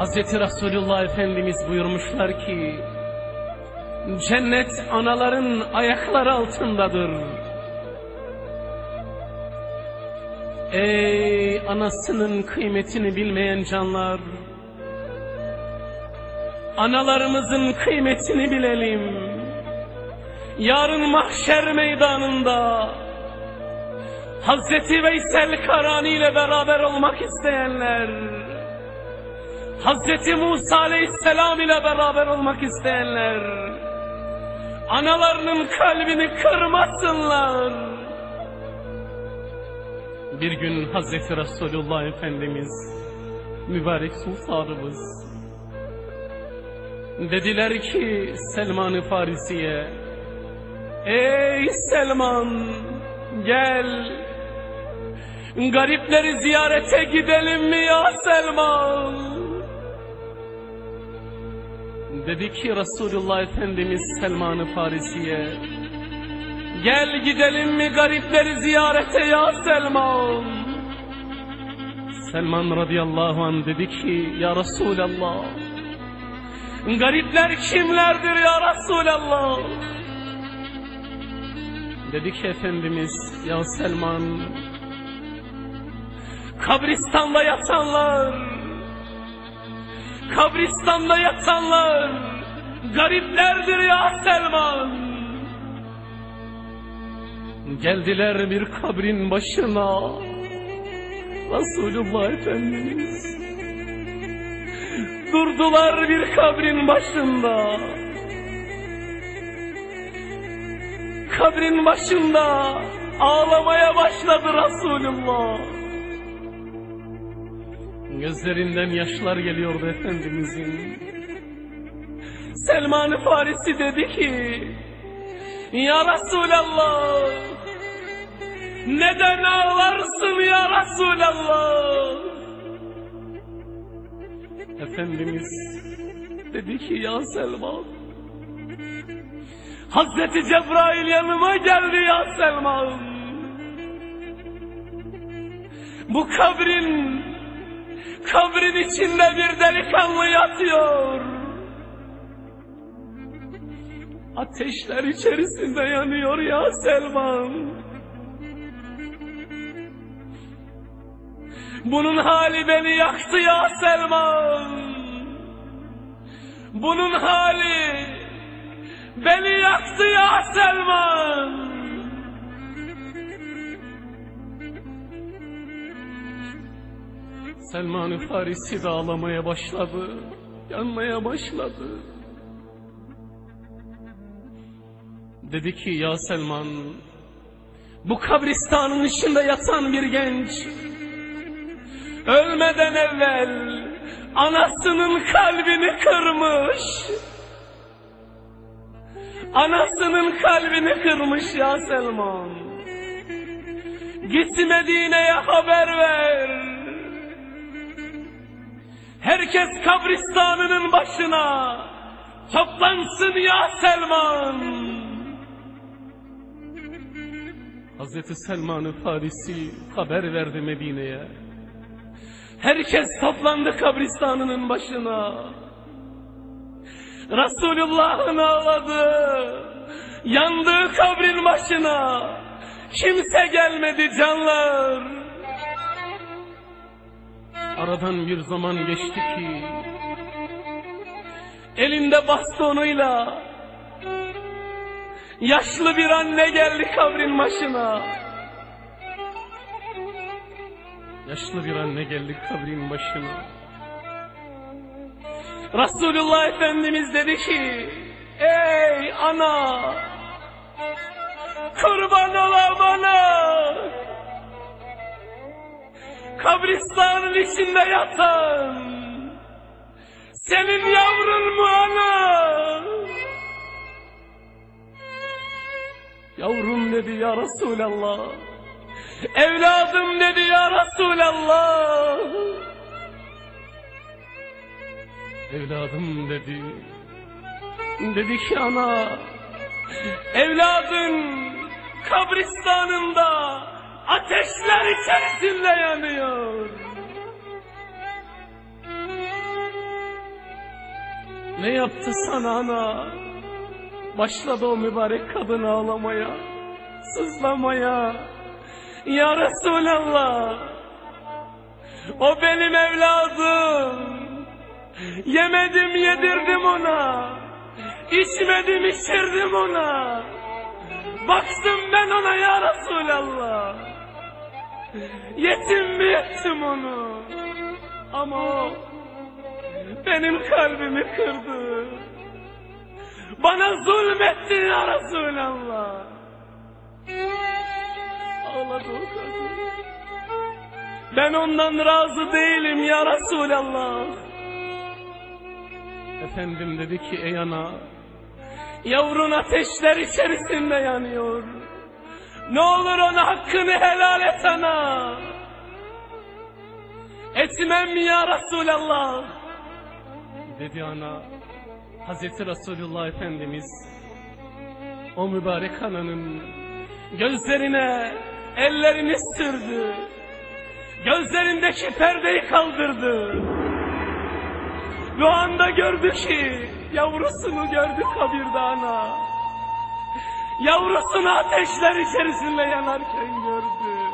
Hazreti Resulullah Efendimiz buyurmuşlar ki Cennet anaların ayakları altındadır. Ey anasının kıymetini bilmeyen canlar Analarımızın kıymetini bilelim Yarın mahşer meydanında Hazreti Veysel Karani ile beraber olmak isteyenler Hazreti Musa Aleyhisselam ile beraber olmak isteyenler analarının kalbini kırmasınlar. Bir gün Hazreti Resulullah Efendimiz mübarek sultanımız dediler ki Selman-ı Farisi'ye Ey Selman gel garipleri ziyarete gidelim mi ya Selman? Dedi ki Resulullah Efendimiz Selman-ı Farisi'ye Gel gidelim mi garipleri ziyarete ya Selman? Selman radıyallahu anh dedi ki Ya Resulallah Garipler kimlerdir ya Resulallah? Dedi ki Efendimiz Ya Selman Kabristanda yatanlar kabristanda yatanlar gariplerdir ya Selman. Geldiler bir kabrin başına Resulullah Efendimiz. Durdular bir kabrin başında. Kabrin başında ağlamaya başladı Resulullah. Gözlerinden yaşlar geliyordu Efendimizin. Selman-ı Farisi dedi ki, Ya Resulallah, neden ağlarsın ya Resulallah? Efendimiz dedi ki, Ya Selman, Hazreti Cebrail yanıma geldi ya Selman. Bu kabrin kabrin içinde bir delikanlı yatıyor. Ateşler içerisinde yanıyor ya Selman. Bunun hali beni yaktı ya Selman. Bunun hali beni yaktı ya Selman. Selman-ı Farisi de ağlamaya başladı, yanmaya başladı. Dedi ki ya Selman, bu kabristanın içinde yatan bir genç, ölmeden evvel anasının kalbini kırmış. Anasının kalbini kırmış ya Selman. Git Medine'ye haber ver. Herkes kabristanının başına toplansın ya Selman. Hazreti Selman-ı Farisi haber verdi Medine'ye. Herkes toplandı kabristanının başına. Resulullah'ın ağladı. Yandığı kabrin başına. Kimse gelmedi canlar. Aradan bir zaman geçti ki elinde bastonuyla yaşlı bir anne geldi kabrin başına. Yaşlı bir anne geldi kabrin başına. Resulullah Efendimiz dedi ki Ey ana kurban ola bana kabristanın içinde yatan senin yavrun mu ana? Yavrum dedi ya Resulallah. Evladım dedi ya Resulallah. Evladım dedi. Dedi ki ana. Evladın kabristanında ateşler içerisinde yanıyor. Ne yaptı sana ana? Başladı o mübarek kadın ağlamaya, sızlamaya. Ya Resulallah, o benim evladım. Yemedim yedirdim ona, içmedim içirdim ona. Baktım ben ona ya Resulallah. Yetim mi ettim onu? Ama o benim kalbimi kırdı. Bana zulmetti ya Resulallah. Ağladı o kadın. Ben ondan razı değilim ya Resulallah. Efendim dedi ki ey ana, yavrun ateşler içerisinde yanıyor. Ne olur ona hakkını helal et ana. Etmem ya Resulallah. Dedi ana, Hazreti Resulullah Efendimiz, o mübarek ananın gözlerine ellerini sürdü. Gözlerindeki perdeyi kaldırdı. Ve anda gördü ki yavrusunu gördü kabirde ana. Yavrusunu ateşler içerisinde yanarken gördü.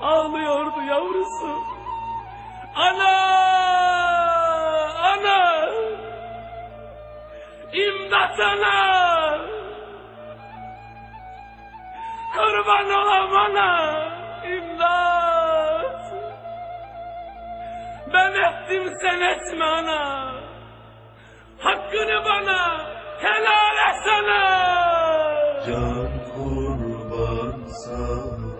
Ağlıyordu yavrusu. Ana! Ana! İmdat ana! Kurban olam ana! İmdat! Ben ettim sen etme ana! Hakkını bana helal et ana! Can kurban sana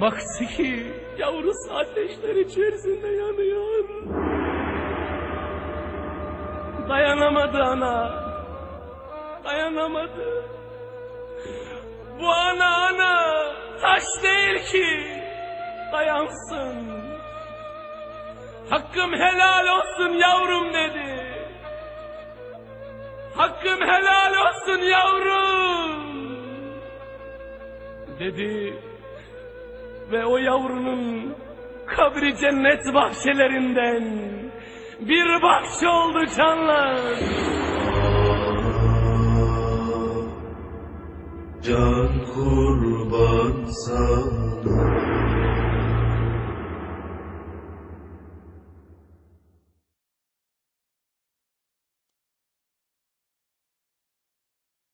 Baktı ki yavrusu ateşler içerisinde yanıyor. Dayanamadı ana. Dayanamadı. Bu ana ana taş değil ki dayansın. Hakkım helal olsun yavrum dedi. Hakkım helal olsun yavrum. Dedi ve o yavrunun kabri cennet bahçelerinden bir bahçe oldu canlar. Can kurban sana